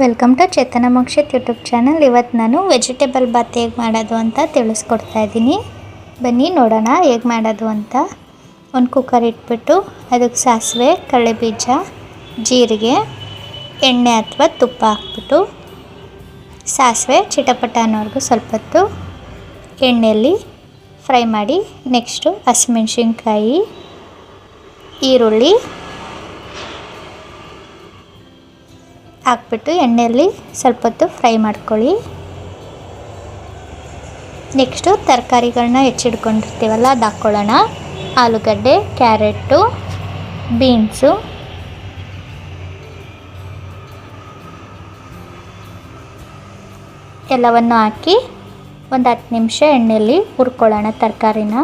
Welcome to Chetana Mokshith YouTube channel. ಇವತ್ತು ನಾನು vegetable Baat ಹೇಗೆ ಮಾಡೋದು ಅಂತ ತಿಳಿಸ್ಕೊಡ್ತಾ ಇದ್ದೀನಿ. ಬನ್ನಿ ನೋಡೋಣ ಹೇಗೆ ಮಾಡೋದು ಅಂತ. ಒಂದು ಕುಕ್ಕರ್ ಇಟ್ಬಿಟ್ಟು ಅದಕ್ಕೆ ಸಾಸಿವೆ, ಕಡಲೆಬೀಜ, ಜೀರಿಗೆ, ಎಣ್ಣೆ ಅಥವಾ ತುಪ್ಪ ಹಾಕ್ಬಿಟ್ಟು ಸಾಸಿವೆ ಚಿಟಪಟ ಅನ್ನೋರ್ಗು ಸ್ವಲ್ಪ ಹೊತ್ತು ಎಣ್ಣೆಯಲ್ಲಿ ಫ್ರೈ ಮಾಡಿ ನೆಕ್ಸ್ಟು ಹಸಿಮೆಣ್ಸಿನ್ಕಾಯಿ, ಈರುಳ್ಳಿ ಹಾಕ್ಬಿಟ್ಟು ಎಣ್ಣೆಯಲ್ಲಿ ಸ್ವಲ್ಪ ಹೊತ್ತು ಫ್ರೈ ಮಾಡ್ಕೊಳ್ಳಿ. ನೆಕ್ಸ್ಟು ತರಕಾರಿಗಳನ್ನ ಹೆಚ್ಚಿಡ್ಕೊಂಡಿರ್ತೀವಲ್ಲ, ಅದು ಹಾಕ್ಕೊಳ್ಳೋಣ. ಆಲೂಗಡ್ಡೆ ಕ್ಯಾರೆಟು ಬೀನ್ಸು. ಎಲ್ಲವನ್ನು ಹಾಕಿ ಒಂದು ಹತ್ತು ನಿಮಿಷ ಎಣ್ಣೆಯಲ್ಲಿ ಹುರ್ಕೊಳ್ಳೋಣ ತರಕಾರಿನ.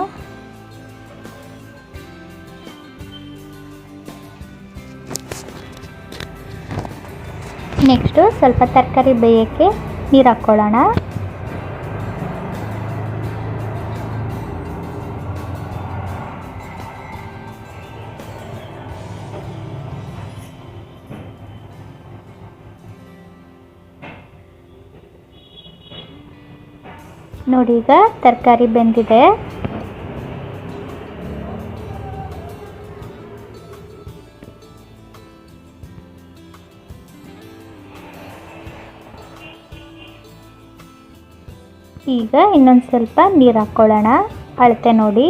ನೆಕ್ಸ್ಟು ಸ್ವಲ್ಪ ತರಕಾರಿ ಬೇಯೋಕ್ಕೆ ನೀರು ಹಾಕ್ಕೊಳ್ಳೋಣ ನೋಡಿ ಈಗ ತರಕಾರಿ ಬೆಂದಿದೆ. ಈಗ ಇನ್ನೊಂದು ಸ್ವಲ್ಪ ನೀರು ಹಾಕ್ಕೊಳ್ಳೋಣ ಅಳತೆ ನೋಡಿ.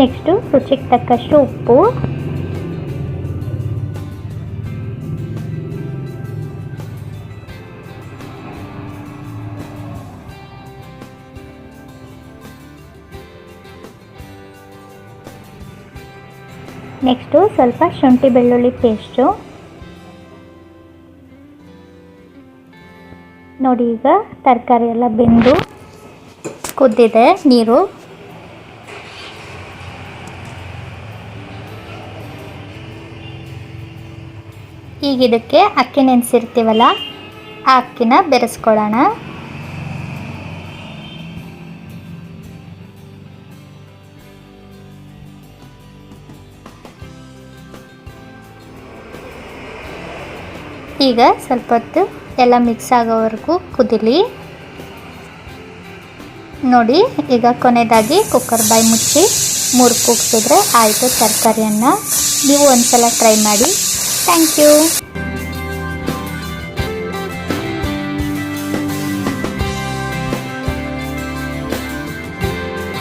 ನೆಕ್ಸ್ಟು ರುಚಿಗೆ ತಕ್ಕಷ್ಟು ಉಪ್ಪು. ನೆಕ್ಸ್ಟು ಸ್ವಲ್ಪ ಶುಂಠಿ ಬೆಳ್ಳುಳ್ಳಿ ಪೇಸ್ಟು. ನೋಡಿ ಈಗ ತರಕಾರಿ ಎಲ್ಲ ಬೆಂದು ಕುದ್ದಿದೆ ನೀರು. ಈಗ ಇದಕ್ಕೆ ಅಕ್ಕಿ ನೆನೆಸಿರ್ತೀವಲ್ಲ, ಆ ಅಕ್ಕಿನ ಬೆರೆಸ್ಕೊಳ್ಳೋಣ. ಈಗ ಸ್ವಲ್ಪ ಹೊತ್ತು ಎಲ್ಲ ಮಿಕ್ಸ್ ಆಗೋವರೆಗೂ ಕುದಿಲಿ. ನೋಡಿ, ಈಗ ಕೊನೆಯದಾಗಿ ಕುಕ್ಕರ್ ಬಾಯಿ ಮುಚ್ಚಿ ಮೂರು ಕೂಗ್ಸಿದ್ರೆ ಆಯಿತು ತರಕಾರಿಯನ್ನು. ನೀವು ಒಂದು ಸಲ ಟ್ರೈ ಮಾಡಿ. Thank you